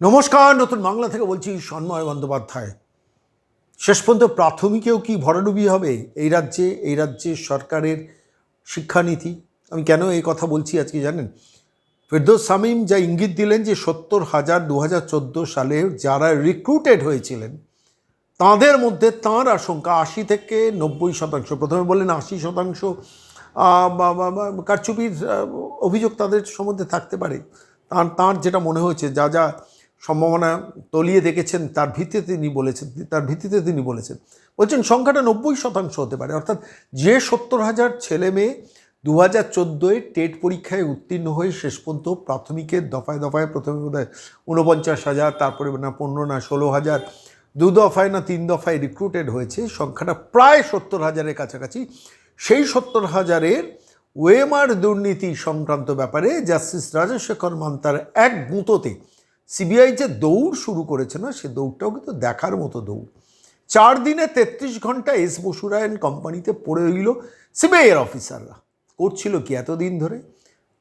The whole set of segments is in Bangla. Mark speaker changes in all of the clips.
Speaker 1: নমস্কার, নতুন বাংলা থেকে বলছি সন্ময় বন্দ্যোপাধ্যায়। শেষ পর্যন্ত প্রাথমিকেও কি ভরাডুবি হবে? এই রাজ্যে এই রাজ্যে সরকারের শিক্ষানীতি। আমি কেন এই কথা বলছি আজকে জানেন? ফেরদৌস সামিম যা ইঙ্গিত দিলেন যে সত্তর হাজার দু হাজার চোদ্দ সালে যারা রিক্রুটেড হয়েছিলেন, তাঁদের মধ্যে তাঁর আশঙ্কা আশি থেকে নব্বই শতাংশ, প্রথমে বললেন আশি শতাংশ কারচুপির অভিযোগ তাদের সম্বন্ধে থাকতে পারে। তার, তাঁর যেটা মনে হয়েছে, যা যা সম্ভাবনা তলিয়ে দেখেছেন, তার ভিত্তিতে তিনি বলেছেন, তার ভিত্তিতে তিনি বলেছেন। বলছেন, সংখ্যাটা নব্বই শতাংশ হতে পারে, অর্থাৎ যে সত্তর হাজার ছেলে মেয়ে দু হাজার চোদ্দোয় টেট পরীক্ষায় উত্তীর্ণ হয়ে শেষ পর্যন্ত প্রাথমিকের দফায় দফায় প্রথমে বোধ হয় ঊনপঞ্চাশ হাজার, তারপরে না পনেরো, না ষোলো হাজার, দু দফায় না তিন দফায় রিক্রুটেড হয়েছে, সংখ্যাটা প্রায় সত্তর হাজারের কাছাকাছি। সেই সত্তর হাজারের ওয়েমার দুর্নীতি সংক্রান্ত ব্যাপারে জাস্টিস রাজশেখর মান্তার এক গুঁতোতে সিবিআই যে দৌড় শুরু করেছে না, সে দৌড়টাও কিন্তু দেখার মতো দৌড়। চার দিনে তেত্রিশ ঘণ্টা এস বসুরায়ন কোম্পানিতে পড়ে রইল সিবিআইয়ের অফিসাররা। করছিল কি এতদিন ধরে?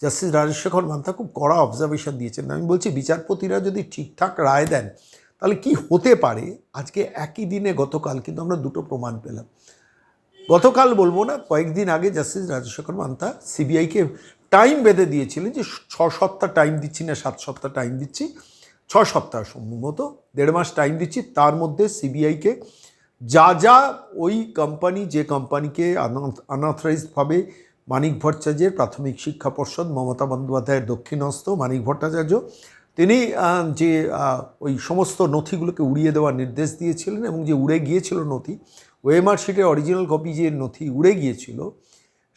Speaker 1: জাস্টিস রাজশেখর মান্তা খুব কড়া অবজারভেশন দিয়েছেন। আমি বলছি, বিচারপতিরা যদি ঠিকঠাক রায় দেন, তাহলে কি হতে পারে? আজকে একই দিনে গতকাল কিন্তু আমরা দুটো প্রমাণ পেলাম। গতকাল বলব না, কয়েকদিন আগে জাস্টিস রাজশেখর মান্তা সিবিআইকে টাইম বেঁধে দিয়েছিলেন যে ছ সপ্তাহ টাইম দিচ্ছি না, সাত সপ্তাহ টাইম দিচ্ছি। ছ সপ্তাহ সম্ভবত, দেড় মাস টাইম দিচ্ছি, তার মধ্যে সিবিআইকে যা যা ওই কোম্পানি যে কোম্পানিকে আনঅথরাইজডভাবে মানিক ভট্টাচার্যের প্রাথমিক শিক্ষা পর্ষদ, মমতা বন্দ্যোপাধ্যায়ের দক্ষিণস্থ মানিক ভট্টাচার্য, তিনি যে ওই সমস্ত নথিগুলোকে উড়িয়ে দেওয়ার নির্দেশ দিয়েছিলেন এবং যে উড়ে গিয়েছিল নথি ওয়েমার শিটের অরিজিনাল কপি যে নথি উড়ে গিয়েছিল,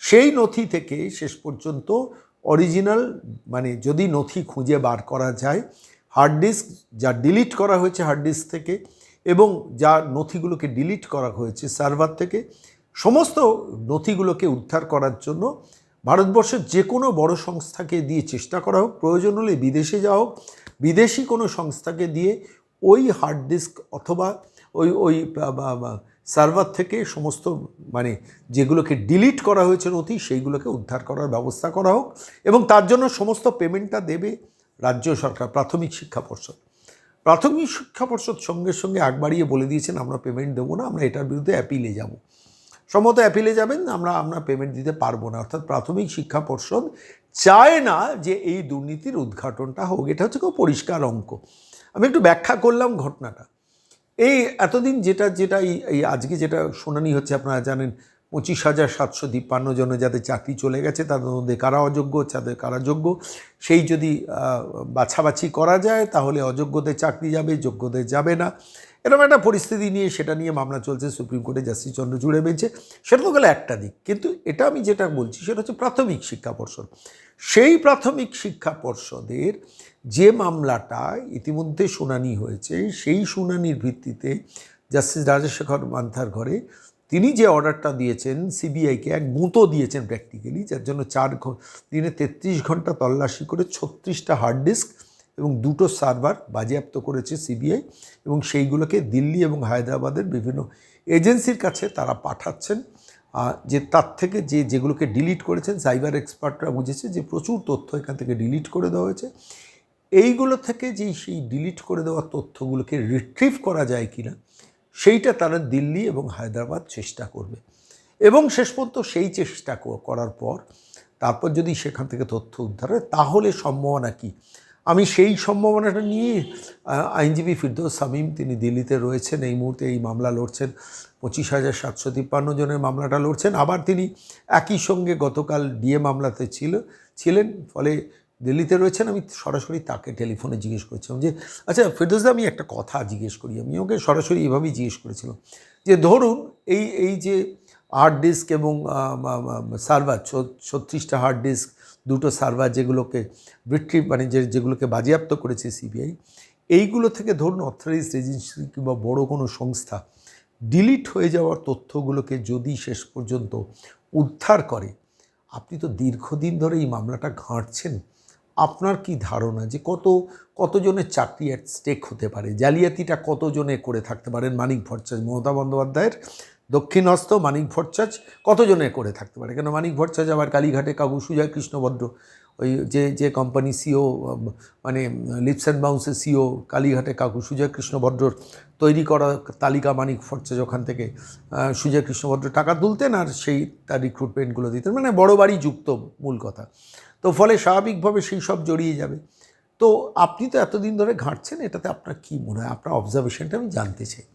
Speaker 1: সেই নথি থেকে শেষ পর্যন্ত অরিজিনাল মানে যদি নথি খুঁজে বার করা যায় হার্ড ডিস্ক যা ডিলিট করা হয়েছে হার্ড ডিস্ক থেকে এবং যা নথিগুলোকে ডিলিট করা হয়েছে সার্ভার থেকে, সমস্ত নথিগুলোকে উদ্ধার করার জন্য ভারতবর্ষের যে কোনো বড় সংস্থাকে দিয়ে চেষ্টা করা হোক, প্রয়োজন হলে বিদেশে যাওয়া হোক, বিদেশি কোনো সংস্থাকে দিয়ে ওই হার্ড ডিস্ক অথবা ওই ওই সার্ভার থেকে সমস্ত মানে যেগুলোকে ডিলিট করা হয়েছে নথি, সেইগুলোকে উদ্ধার করার ব্যবস্থা করা হোক এবং তার জন্য সমস্ত পেমেন্টটা দেবে রাজ্য সরকার প্রাথমিক শিক্ষা পর্ষদ। প্রাথমিক শিক্ষা পর্ষদ সঙ্গে সঙ্গে আগ বাড়িয়ে বলে দিয়েছেন, আমরা পেমেন্ট দেবো না, আমরা এটার বিরুদ্ধে অ্যাপিলে যাব। সম্মত অ্যাপিলে যাবেন, আমরা আমরা পেমেন্ট দিতে পারব না। অর্থাৎ প্রাথমিক শিক্ষা পর্ষদ চায় না যে এই দুর্নীতির উদ্ঘাটনটা হোক, এটা হচ্ছে খুব পরিষ্কার অঙ্ক। আমি একটু ব্যাখ্যা করলাম ঘটনাটা। এই এতদিন যেটা যেটা এই আজকে যেটা শুনানি হচ্ছে, আপনারা জানেন পঁচিশ হাজার সাতশো তিপ্পান্ন জনে যাদের চাকরি চলে গেছে, তাদের মধ্যে কারা অযোগ্য যাদের কারা যোগ্য? সেই যদি বাছাবাছি করা যায়, তাহলে অযোগ্যদের চাকরি যাবে, যোগ্যদের যাবে না। এরকম একটা পরিস্থিতি নিয়ে সেটা নিয়ে মামলা চলছে, সুপ্রিম কোর্টে জাস্টিস চন্দ্রচূড়ে বেঞ্চে। সেটা তো গেলে একটা দিক। কিন্তু এটা আমি যেটা বলছি, সেটা হচ্ছে প্রাথমিক শিক্ষা পর্ষদ। সেই প্রাথমিক শিক্ষা পর্ষদের যে মামলাটা ইতিমধ্যে শুনানি হয়েছে, সেই শুনানির ভিত্তিতে জাস্টিস রাজশেখর মান্থার ঘরে তিনি যে অর্ডারটা দিয়েছেন সিবিআইকে এক গুঁতো দিয়েছেন প্র্যাকটিক্যালি যার জন্য চার দিনে তেত্রিশ ঘণ্টা তল্লাশি করে ছত্রিশটা হার্ড ডিস্ক এবং দুটো সার্ভার বাজেয়াপ্ত করেছে সিবিআই এবং সেইগুলোকে দিল্লি এবং হায়দ্রাবাদের বিভিন্ন এজেন্সির কাছে তারা পাঠাচ্ছেন। যে তার থেকে যে যেগুলোকে ডিলিট করেছেন সাইবার এক্সপার্টরা বুঝেছে যে প্রচুর তথ্য এখান থেকে ডিলিট করে দেওয়া হয়েছে। এইগুলো থেকে যে সেই ডিলিট করে দেওয়া তথ্যগুলোকে রিট্রিভ করা যায় কিনা সেইটা তারা দিল্লি এবং হায়দ্রাবাদ চেষ্টা করবে। এবং শেষ পর্যন্ত সেই চেষ্টা করার পর তারপর যদি সেখান থেকে তথ্য উদ্ধার হয়, তাহলে সম্ভাবনা কী? আমি সেই সম্ভাবনাটা নিয়ে আইনজীবী ফিরদৌস সামিম তিনি দিল্লিতে রয়েছেন, এই মুহূর্তে এই মামলা লড়ছেন, পঁচিশ হাজার সাতশো তিপ্পান্ন জনের মামলাটা লড়ছেন। আবার তিনি একই সঙ্গে গতকাল ডিএ মামলাতে ছিল, ছিলেন, ফলে দিল্লিতে রয়েছেন, আমি সরাসরি তাকে টেলিফোনে জিজ্ঞেস করেছিলাম যে আচ্ছা ফেরদৌসদা, আমি একটা কথা জিজ্ঞেস করি। আমি ওকে সরাসরি এভাবেই জিজ্ঞেস করেছিলাম যে, ধরুন এই এই যে হার্ড ডিস্ক এবং সার্ভার ছত্রিশটা হার্ড ডিস্ক দুটো সার্ভার যেগুলোকে বৃত্তি মানে যে, যেগুলোকে বাজেয়াপ্ত করেছে সিবিআই এইগুলো থেকে ধরুন অথরাইজ এজেন্সি কিংবা বড় কোনো সংস্থা ডিলিট হয়ে যাওয়ার তথ্যগুলোকে যদি শেষ পর্যন্ত উদ্ধার করে, আপনি তো দীর্ঘদিন ধরে এই মামলাটা ঘাঁটছেন। আপনার কি ধারণা যে কত, কতজনের চাকরি অ্যাট স্টেক হতে পারে? জালিয়াতিটা কতজনে করে থাকতে পারেন? মানিক ভট্টাচার্য, মমতা বন্দ্যোপাধ্যায়ের দক্ষিণহস্ত মানিক ভট্টাচার্য কতজনে করে থাকতে পারে? কেন মানিক ভট্টাচার্য আবার কালীঘাটে কাকু সুজয় কৃষ্ণভদ্র ওই যে যে কোম্পানি সিও মানে লিপস অ্যান্ড বাউন্সের সিও কালীঘাটে কাকু সুজয় কৃষ্ণ ভদ্রর তৈরি করা তালিকা মানিক ফরচেজ ওখান থেকে সুজয় কৃষ্ণ ভদ্র টাকা তুলতেন আর সেই তার রিক্রুটমেন্টগুলো দিতেন। মানে বড় বাড়ি যুক্ত মূল কথা। তো ফলে স্বাভাবিকভাবে সেই সব জড়িয়ে যাবে। তো আপনি তো এতদিন ধরে ঘাঁটছেন, এটাতে আপনার কী মনে হয়? আপনার অবজারভেশনটা আমি জানতে চাই।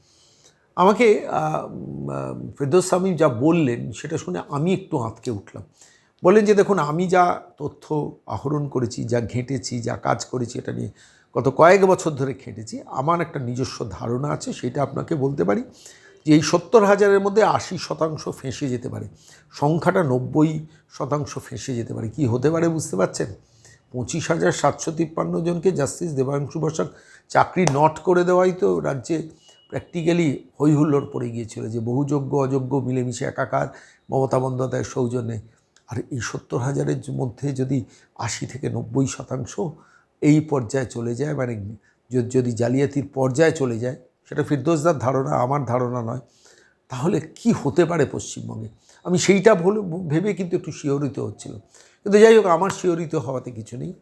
Speaker 1: আমাকে ফেরদৌস স্বামী যা বললেন, সেটা শুনে আমি একটু আঁতকে উঠলাম। বললেন যে, দেখুন, আমি যা তথ্য আহরণ করেছি, যা ঘেঁটেছি, যা কাজ করেছি, এটা নিয়ে গত কয়েক বছর ধরে ঘেঁটেছি, আমার একটা নিজস্ব ধারণা আছে, সেটা আপনাকে বলতে পারি। যে এই সত্তর হাজারের মধ্যে আশি শতাংশ ফেঁসে যেতে পারে। সংখ্যাটা নব্বই শতাংশ ফেঁসে যেতে পারে। কি হতে পারে বুঝতে পারছেন? পঁচিশ হাজার সাতশো তিপ্পান্ন জনকে জাস্টিস দেবাংশু বসাক চাকরি নট করে দেওয়াই তো রাজ্যে প্র্যাকটিক্যালি হৈহুল্লোড় পড়ে গিয়েছিল যে বহু যোগ্য অযোগ্য, মিলেমিশে একাকার, মমতা বন্দ্যোপাধ্যায়ের সৌজন্যে। আর এই সত্তর হাজারের মধ্যে যদি আশি থেকে নব্বই শতাংশ এই পর্যায়ে চলে যায় মানে যদি জালিয়াতির পর্যায়ে চলে যায় সেটা ফিরদোসদার ধারণা, আমার ধারণা নয়। তাহলে কি হতে পারে পশ্চিমবঙ্গে? আমি সেইটা ভেবে কিন্তু একটু শিহরিত হচ্ছিল কিন্তু যাই হোক, আমার শিহরিত হওয়াতে কিছু নেই।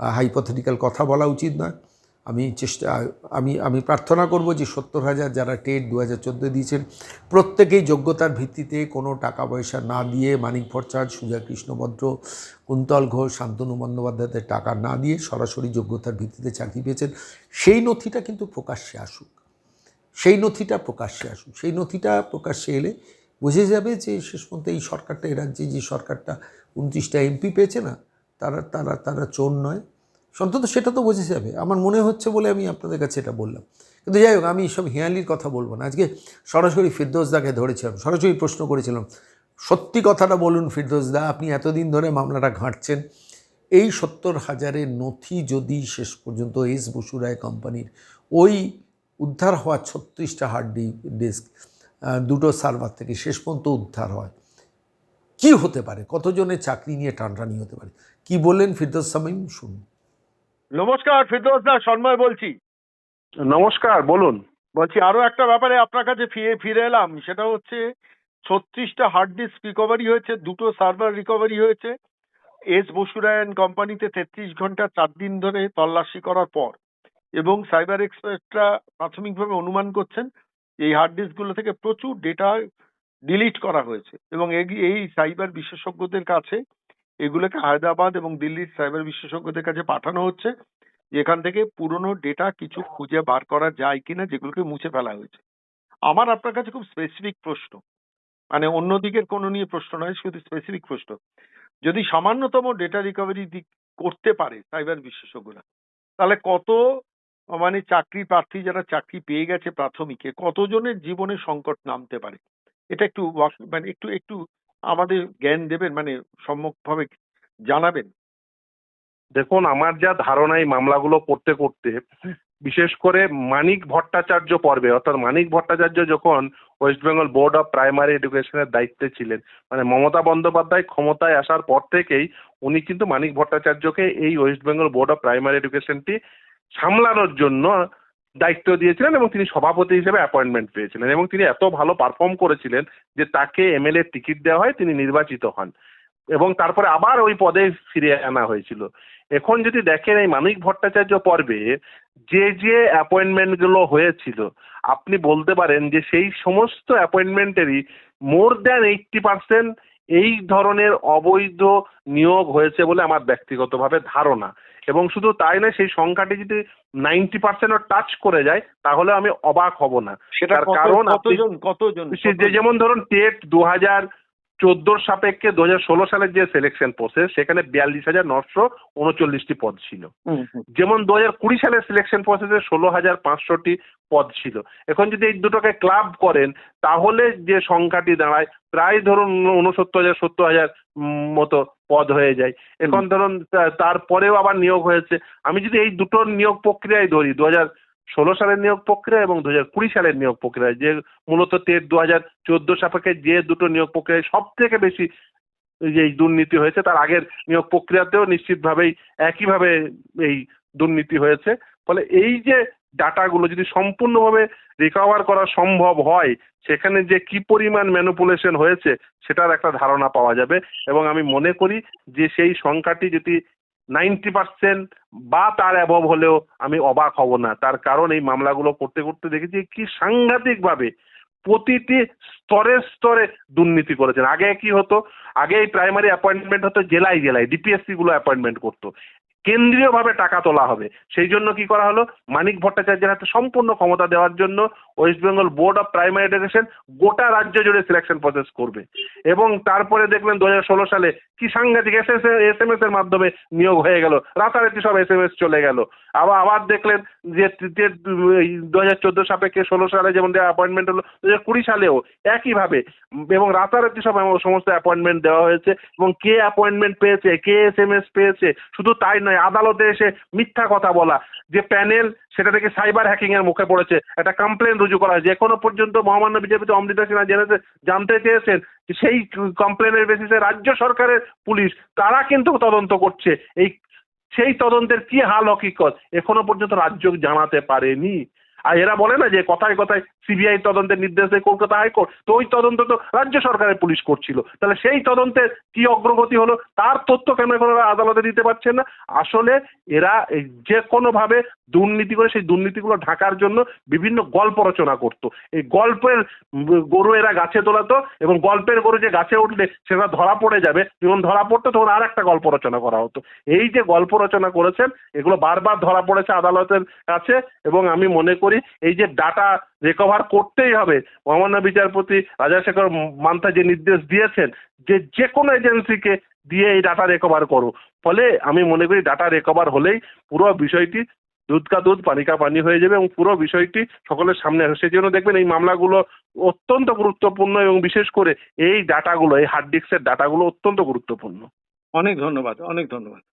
Speaker 1: হাইপোথেটিক্যাল কথা বলা উচিত নয়। আমি চেষ্টা আমি আমি প্রার্থনা করব যে সত্তর হাজার যারা টেট দু হাজার চোদ্দ দিয়েছেন, প্রত্যেকেই যোগ্যতার ভিত্তিতে কোনো টাকা পয়সা না দিয়ে মানিক ভট্টাচার্য, সুজা কৃষ্ণভদ্র কুন্তল ঘোষ, শান্তনু বন্দ্যোপাধ্যায়দের টাকা না দিয়ে সরাসরি যোগ্যতার ভিত্তিতে চাকরি পেয়েছেন, সেই নথিটা কিন্তু প্রকাশ্যে আসুক। সেই নথিটা প্রকাশ্যে আসুক। সেই নথিটা প্রকাশ্যে এলে বুঝে যাবে যে শেষ পর্যন্ত এই সরকারটা, এই রাজ্যে যে সরকারটা উনত্রিশটা এমপি পেয়েছে না, তারা তারা তারা চোর নয়। অন্তত সেটা তো বোঝা যাবে। আমার মনে হচ্ছে বলে আমি আপনাদের কাছে এটা বললাম। কিন্তু যাই হোক, আমি সব হেয়ালির কথা বলব না। আজকে সরাসরি ফিরদোসদাকে ধরেছিলাম, সরাসরি প্রশ্ন করেছিলাম, সত্যি কথাটা বলুন ফিরদোসদা আপনি এতদিন ধরে মামলাটা ঘাঁটছেন। এই সত্তর হাজারের নথি যদি শেষ পর্যন্ত এস বসুরায় কোম্পানির ওই উদ্ধার হওয়া ছত্রিশটা হার্ড ডিস্ক দুটো সার্ভার থেকে শেষ পর্যন্ত উদ্ধার হয়। কি হতে পারে? কতজনের চাকরি নিয়ে টানটানি হতে পারে? কি বললেন ফিরদোস সামিম শুনুন।
Speaker 2: নমস্কার ফিরদৌস দা সন্ময় বলছি।
Speaker 3: নমস্কার বলুন।
Speaker 2: বলছি আরও একটা ব্যাপারে আপনার কাছে ফিরে ফিরে এলাম। সেটা হচ্ছে ছত্রিশটা হার্ড ডিস্ক রিকভারি হয়েছে দুটো সার্ভার রিকভারি হয়েছে। এস বসুরায়ন কোম্পানিতে তেত্রিশ ঘণ্টা চার দিন ধরে তল্লাশি করার পর। এবং সাইবার এক্সপার্টরা প্রাথমিকভাবে অনুমান করছেন এই হার্ড ডিস্কগুলো থেকে প্রচুর ডেটা ডিলিট করা হয়েছে এবং এই- সাইবার বিশেষজ্ঞদের কাছে এগুলোকে হায়দ্রাবাদ এবং দিল্লির সাইবার বিশেষজ্ঞদের কাছে পাঠানো হচ্ছে, যেখান থেকে পুরনো ডেটা কিছু খুঁজে বার করা যায় কিনা যেগুলোকে মুছে ফেলা হয়েছে। আমার আপনার কাছে খুব স্পেসিফিক প্রশ্ন। মানে অন্য দিকের কোনো নিয়ে প্রশ্ন নয়, শুধু স্পেসিফিক প্রশ্ন। যদি সামান্যতম ডেটা রিকভারি দিক করতে পারে সাইবার বিশেষজ্ঞরা, তাহলে কত মানে চাকরি প্রার্থী যারা চাকরি পেয়ে গেছে প্রাথমিকে, কতজনের জীবনে সংকট নামতে পারে? এটা একটু মানে একটু একটু আমাদের জ্ঞান দেবেন মানে সম্যকভাবে জানাবেন।
Speaker 3: দেখুন, আমার যা ধারণা এই মামলাগুলো করতে করতে, বিশেষ করে মানিক ভট্টাচার্য পর্বে, অর্থাৎ মানিক ভট্টাচার্য যখন West Bengal board of primary এডুকেশনের দায়িত্বে ছিলেন মানে মমতা বন্দ্যোপাধ্যায় ক্ষমতায় আসার পর থেকেই উনি কিন্তু মানিক ভট্টাচার্যকে এই west Bengal board of primary এডুকেশনটি সামলানোর জন্য দায়িত্ব দিয়েছিলেন এবং তিনি সভাপতি হিসেবে অ্যাপয়েন্টমেন্ট পেয়েছিলেন এবং তিনি এত ভালো পারফর্ম করেছিলেন যে তাকে এমএলএ টিকিট দেওয়া হয়, তিনি নির্বাচিত হন। এবং তারপরে আবার ওই পদে ফিরে আনা হয়েছিল। এখন যদি দেখেন এই মানিক ভট্টাচার্য পর্বে যে যে অ্যাপয়েন্টমেন্টগুলো হয়েছিল, আপনি বলতে পারেন যে সেই সমস্ত অ্যাপয়েন্টমেন্টেরই মোর দ্যান এইটটি পার্সেন্ট এই ধরনের অবৈধ নিয়োগ হয়েছে বলে আমার ব্যক্তিগতভাবে ধারণা। এবং শুধু তাই নয় সেই সংখ্যাটি যদি নাইনটি পার্সেন্টও টাচ করে যায় তাহলে আমি অবাক হব না।
Speaker 2: সেটার
Speaker 3: কারণ
Speaker 2: কতজন কতজন
Speaker 3: যেমন ধরুন টেট দু হাজার চোদ্দোর সাপেক্ষে দু হাজার ষোলো সালের যে সিলেকশন প্রসেস সেখানে বিয়াল্লিশ হাজার নশো উনচল্লিশটি পদ ছিল। যেমন দু হাজার কুড়ি সালের সিলেকশন প্রসেসে ষোলো হাজার পাঁচশোটি পদ ছিল। এখন যদি এই দুটোকে ক্লাব করেন তাহলে যে সংখ্যাটি দাঁড়ায় প্রায় ধরুন উনসত্তর হাজার সত্তর হাজার মতো পদ হয়ে যায়। এখন ধরুন তারপরেও আবার নিয়োগ হয়েছে। আমি যদি এই দুটো নিয়োগ প্রক্রিয়ায় ধরি দু হাজার ষোলো সালের নিয়োগ প্রক্রিয়া এবং দু হাজার কুড়ি সালের নিয়োগ প্রক্রিয়া, যে মূলত টেট দু হাজার চোদ্দ সাপেক্ষে যে দুটো নিয়োগ প্রক্রিয়ায় সব থেকে বেশি যে দুর্নীতি হয়েছে, তার আগের নিয়োগ প্রক্রিয়াতেও নিশ্চিতভাবেই একইভাবে এই দুর্নীতি হয়েছে। ফলে এই যে ডাটাগুলো যদি সম্পূর্ণভাবে রিকভার করা সম্ভব হয়, সেখানে যে কি পরিমাণ ম্যানুপুলেশন হয়েছে, সেটার একটা ধারণা পাওয়া যাবে। এবং আমি মনে করি যে সেই সংখ্যাটি যদি নাইনটি পার্সেন্ট বা তার অ্যাবভ হলেও আমি অবাক হব না। তার কারণ এই মামলাগুলো করতে করতে দেখেছি কি সাংঘাতিকভাবে প্রতিটি স্তরে স্তরে দুর্নীতি করেছেন। আগে কি হতো? আগে এই প্রাইমারি অ্যাপয়েন্টমেন্ট হতো জেলায় জেলায় ডিপিএসসি গুলো অ্যাপয়েন্টমেন্ট করতো। কেন্দ্রীয়ভাবে টাকা তোলা হবে। সেই জন্য কি করা হলো? মানিক ভট্টাচার্যের হাতে সম্পূর্ণ ক্ষমতা দেওয়ার জন্য west Bengal board of primary education গোটা রাজ্য জুড়ে সিলেকশন প্রসেস করবে। এবং তারপরে দেখলেন দু ষোলো সালে কি সাংঘাতিক S S S M S এর মাধ্যমে নিয়োগ হয়ে গেল। রাতারাতি সব এস এম এস চলে গেল। আবার আবার দেখলেন যে দু হাজার চোদ্দ সাপেক্ষে ষোলো সালে যেমন অ্যাপয়েন্টমেন্ট হলো দু হাজার কুড়ি সালেও একইভাবে, এবং রাতারাতি সব সমস্ত অ্যাপয়েন্টমেন্ট দেওয়া হয়েছে, এবং কে অ্যাপয়েন্টমেন্ট পেয়েছে, কে এস এম এস পেয়েছে, শুধু তাই নয়, আদালতে এসে মিথ্যা কথা বলা, যে প্যানেল সেটা থেকে সাইবার হ্যাকিং এর মুখে পড়েছে, একটা কমপ্লেন রুজু করা হয়েছে, এখনও পর্যন্ত মহামান্য বিজেপিতে অমৃতা সিনহা জেনেছে জানতে চেয়েছেন সেই কমপ্লেনের বেসিসে রাজ্য সরকারের পুলিশ, তারা কিন্তু তদন্ত করছে, এই সেই তদন্তের কি হাল হকিকত? এখনও পর্যন্ত রাজ্য জানাতে পারেনি। আর এরা বলে না যে কথায় কথায় সিবিআই তদন্তের নির্দেশ দেয় কলকাতা হাইকোর্ট, তো ওই তদন্ত তো রাজ্য সরকারের পুলিশ করছিল। তাহলে সেই তদন্তের কি অগ্রগতি হলো, তার তথ্য কেন এখন আদালতে দিতে পারছেন না? আসলে এরা যে কোনোভাবে দুর্নীতি করে, সেই দুর্নীতিগুলো ঢাকার জন্য বিভিন্ন গল্প রচনা করতো। এই গল্পের গরু এরা গাছে তোলাতো এবং গল্পের গরু যে গাছে উঠলে সেটা ধরা পড়ে যাবে। যখন ধরা পড়তো তখন আর একটা গল্প রচনা করা হতো। এই যে গল্প রচনা করেছেন, এগুলো বারবার ধরা পড়েছে আদালতের কাছে এবং আমি মনে করি, এই যে ডাটা রিকভার করতেই হবে। মহামান্য বিচারপতি রাজাশেখর মান্থা যে নির্দেশ দিয়েছেন, যে যে কোনো এজেন্সিকে দিয়ে এই ডাটা রিকভার করো। ফলে আমি মনে করি ডাটা রিকভার হলেই পুরো বিষয়টি দুধ কা দুধ, পানি কা পানি হয়ে যাবে এবং পুরো বিষয়টি সকলের সামনে আসবে। সেই জন্য দেখবেন এই মামলাগুলো অত্যন্ত গুরুত্বপূর্ণ এবং বিশেষ করে এই ডাটাগুলো এই হার্ড ডিস্কের ডাটাগুলো অত্যন্ত গুরুত্বপূর্ণ।
Speaker 2: অনেক ধন্যবাদ অনেক ধন্যবাদ।